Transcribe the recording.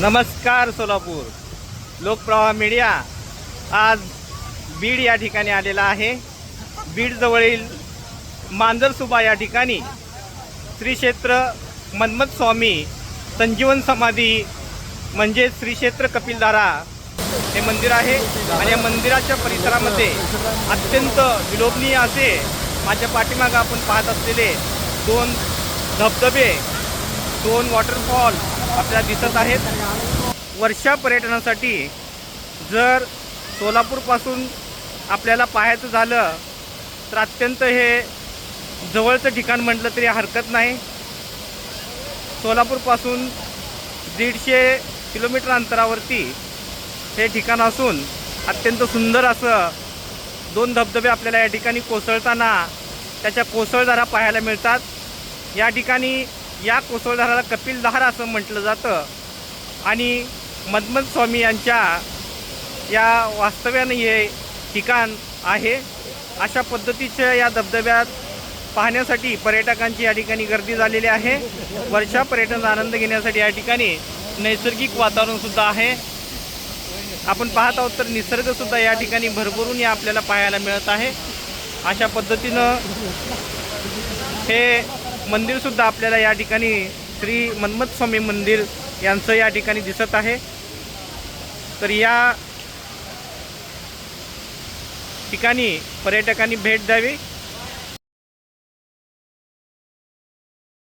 नमस्कार सोलापूर. लोकप्रवाह मीडिया आज बीड या ठिकाणी आलेला आहे. बीडजवळील मांजरसुबा या ठिकाणी श्री क्षेत्र मन्मथ स्वामी संजीवन समाधी म्हणजे श्री क्षेत्र कपिलधारा हे मंदिर आहे. आणि या मंदिराच्या परिसरामध्ये अत्यंत विलोभनीय असे माझ्या पाठीमागं आपण पाहत असलेले दोन धबधबे दोन वॉटरफॉल आपल्याला दिसत आहेत. वर्षा पर्यटनासाठी जर सोलापूरपासून आपल्याला पाहायचं झालं तर अत्यंत हे जवळचं ठिकाण म्हटलं तरी हरकत नाही. सोलापूरपासून दीडशे किलोमीटर अंतरावरती हे ठिकाण असून अत्यंत सुंदर असं दोन धबधबे आपल्याला या ठिकाणी कोसळताना त्याच्या कोसळधारा पाहायला मिळतात. या ठिकाणी या कोसळधाराला कपिलधार असं म्हटलं जातं. आणि मदमद स्वामी यांच्या या वास्तव्यानं हे ठिकाण आहे. अशा पद्धतीच्या या धबधब्यात पाहण्यासाठी पर्यटकांची या ठिकाणी गर्दी झालेली आहे. वर्षा पर्यटनाचा आनंद घेण्यासाठी या ठिकाणी नैसर्गिक वातावरणसुद्धा आहे. आपण पाहत आहोत तर निसर्गसुद्धा या ठिकाणी भरभरून या आपल्याला पाहायला मिळत आहे. अशा पद्धतीनं हे मंदिरसुद्धा आपल्याला या ठिकाणी श्री मन्मथ स्वामी मंदिर यांचं या ठिकाणी दिसत आहे. तर या ठिकाणी पर्यटकांनी भेट द्यावी.